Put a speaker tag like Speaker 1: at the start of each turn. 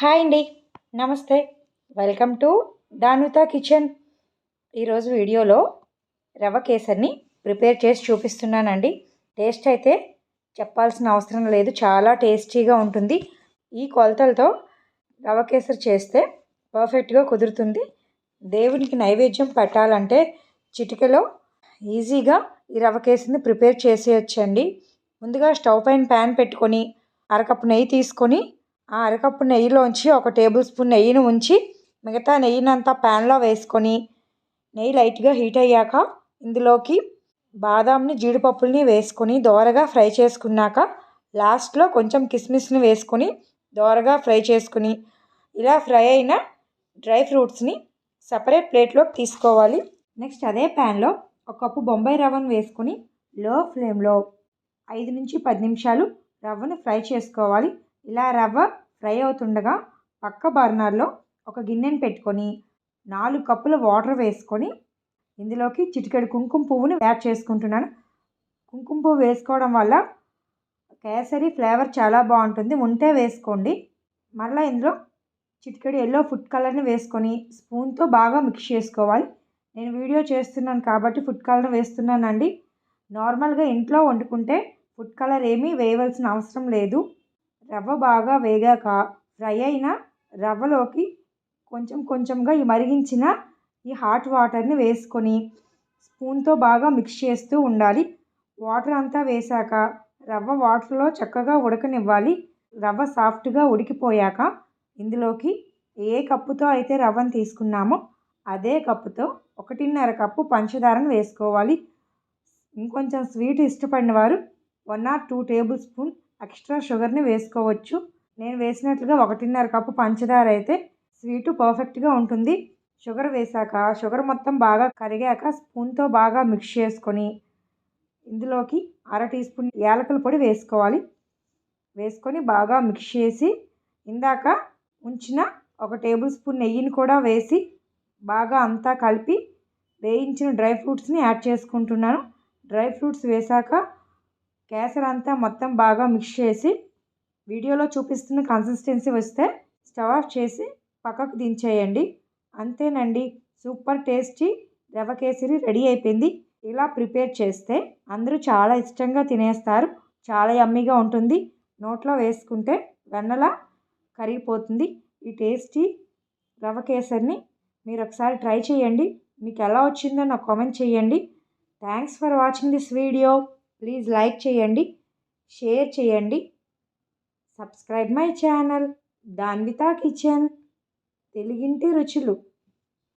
Speaker 1: Hi అండి. నమస్తే. Welcome to Danvita kitchen. ఈరోజు వీడియోలో రవ కేసర్ని ప్రిపేర్ చేసి చూపిస్తున్నానండి. టేస్ట్ అయితే చెప్పాల్సిన అవసరం లేదు. చాలా టేస్టీగా ఉంటుంది. ఈ కొలతలతో రవ కేసరి చేస్తే పర్ఫెక్ట్గా కుదురుతుంది. దేవునికి నైవేద్యం పెట్టాలంటే చిటికలో ఈజీగా ఈ రవ కేసరిని ప్రిపేర్ చేసేయచ్చండి. ముందుగా స్టవ్ పైన ప్యాన్ పెట్టుకొని అరకప్పు నెయ్యి తీసుకొని ఆ అరకప్పు నెయ్యిలోంచి ఒక టేబుల్ స్పూన్ నెయ్యిని ఉంచి మిగతా నెయ్యిని అంతా ప్యాన్లో వేసుకొని నెయ్యి లైట్గా హీట్ అయ్యాక ఇందులోకి బాదాంని జీడిపప్పుల్ని వేసుకొని దోరగా ఫ్రై చేసుకున్నాక లాస్ట్లో కొంచెం కిస్మిస్ని వేసుకొని దోరగా ఫ్రై చేసుకుని ఇలా ఫ్రై అయిన డ్రై ఫ్రూట్స్ని సపరేట్ ప్లేట్లోకి తీసుకోవాలి. నెక్స్ట్ అదే ప్యాన్లో ఒక కప్పు బొంబాయి రవ్వను వేసుకొని లో ఫ్లేమ్లో ఐదు నుంచి పది నిమిషాలు రవ్వను ఫ్రై చేసుకోవాలి. ఇలా రవ్వ ఫ్రై అవుతుండగా పక్క బర్నర్లో ఒక గిన్నెను పెట్టుకొని నాలుగు కప్పుల వాటర్ వేసుకొని ఇందులోకి చిటికెడు కుంకుమ పువ్వుని యాడ్ చేసుకుంటున్నాను. కుంకుమ పువ్వు వేసుకోవడం వల్ల కేసరి ఫ్లేవర్ చాలా బాగుంటుంది. ఉంటే వేసుకోండి. మరలా ఇందులో చిటికెడు ఎల్లో ఫుడ్ కలర్ని వేసుకొని స్పూన్తో బాగా మిక్స్ చేసుకోవాలి. నేను వీడియో చేస్తున్నాను కాబట్టి ఫుడ్ కలర్ వేస్తున్నానండి. నార్మల్గా ఇంట్లో వండుకుంటే ఫుడ్ కలర్ ఏమీ వేయవలసిన అవసరం లేదు. రవ్వ బాగా వేగాక ఫ్రై అయిన రవ్వలోకి కొంచెం కొంచెంగా ఈ మరిగించిన ఈ హాట్ వాటర్ని వేసుకొని స్పూన్తో బాగా మిక్స్ చేస్తూ ఉండాలి. వాటర్ అంతా వేశాక రవ్వ వాటర్లో చక్కగా ఉడకనివ్వాలి. రవ్వ సాఫ్ట్గా ఉడికిపోయాక ఇందులోకి ఏ కప్పుతో అయితే రవ్వను తీసుకున్నామో అదే కప్పుతో ఒకటిన్నర కప్పు పంచదారను వేసుకోవాలి. ఇంకొంచెం స్వీట్ ఇష్టపడిన వారు one or two tablespoon extra షుగర్ని వేసుకోవచ్చు. నేను వేసినట్లుగా ఒకటిన్నర కప్పు పంచదార అయితే స్వీటు పర్ఫెక్ట్గా ఉంటుంది. షుగర్ వేసాక షుగర్ మొత్తం బాగా కరిగాక స్పూన్తో బాగా మిక్స్ చేసుకొని ఇందులోకి అర టీ స్పూన్ యాలకుల పొడి వేసుకోవాలి. వేసుకొని బాగా మిక్స్ చేసి ఇందాక ఉంచిన ఒక టేబుల్ స్పూన్ నెయ్యిని కూడా వేసి బాగా అంతా కలిపి వేయించిన డ్రై ఫ్రూట్స్ని యాడ్ చేసుకుంటున్నాను. డ్రై ఫ్రూట్స్ వేసాక కేసర్ అంతా మొత్తం బాగా మిక్స్ చేసి వీడియోలో చూపిస్తున్న కన్సిస్టెన్సీ వస్తే స్టవ్ ఆఫ్ చేసి పక్కకు దించేయండి. అంతేనండి super tasty rava kesari ready అయిపోయింది. ఇలా ప్రిపేర్ చేస్తే అందరూ చాలా ఇష్టంగా తినేస్తారు. చాలా యమ్మీగా ఉంటుంది. నోట్లో వేసుకుంటే వెన్నలా కరిగిపోతుంది. ఈ టేస్టీ రవ కేసరిని మీరు ఒకసారి ట్రై చేయండి. మీకు ఎలా వచ్చిందో నాకు కామెంట్ చేయండి. Thanks for watching this video please like చేయండి షేర్ చేయండి subscribe my channel Danvita kitchen తెలుగింటి రుచులు